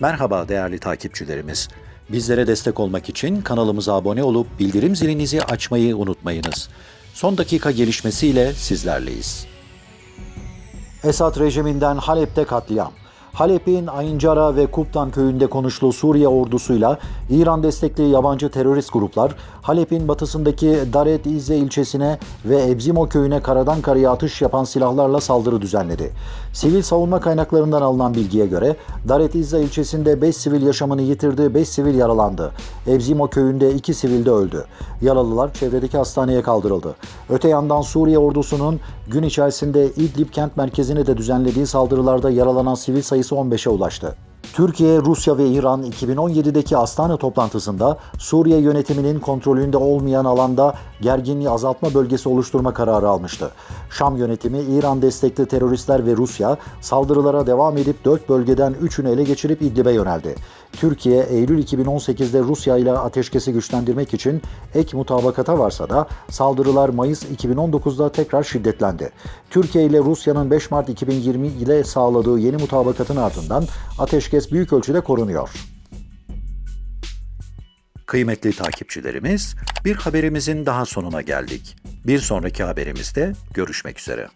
Merhaba değerli takipçilerimiz. Bizlere destek olmak için kanalımıza abone olup bildirim zilinizi açmayı unutmayınız. Son dakika gelişmesiyle sizlerleyiz. Esad rejiminden Halep'te katliam. Halep'in Ayıncara ve Kuptan köyünde konuşlu Suriye ordusuyla İran destekli yabancı terörist gruplar Halep'in batısındaki Daret İzze ilçesine ve Ebzimo köyüne karadan karaya atış yapan silahlarla saldırı düzenledi. Sivil savunma kaynaklarından alınan bilgiye göre Daret İzze ilçesinde 5 sivil yaşamını yitirdi, 5 sivil yaralandı. Ebzimo köyünde 2 sivil de öldü. Yaralılar çevredeki hastaneye kaldırıldı. Öte yandan Suriye ordusunun gün içerisinde İdlib kent merkezine de düzenlediği saldırılarda yaralanan sivil sayısı 15'e ulaştı. Türkiye, Rusya ve İran 2017'deki Astana toplantısında Suriye yönetiminin kontrolünde olmayan alanda gerginliği azaltma bölgesi oluşturma kararı almıştı. Şam yönetimi İran destekli teröristler ve Rusya saldırılara devam edip 4 bölgeden 3'ünü ele geçirip İdlib'e yöneldi. Türkiye, Eylül 2018'de Rusya ile ateşkesi güçlendirmek için ek mutabakata varsa da saldırılar Mayıs 2019'da tekrar şiddetlendi. Türkiye ile Rusya'nın 5 Mart 2020 ile sağladığı yeni mutabakatın ardından ateşkes büyük ölçüde korunuyor. Kıymetli takipçilerimiz, bir haberimizin daha sonuna geldik. Bir sonraki haberimizde görüşmek üzere.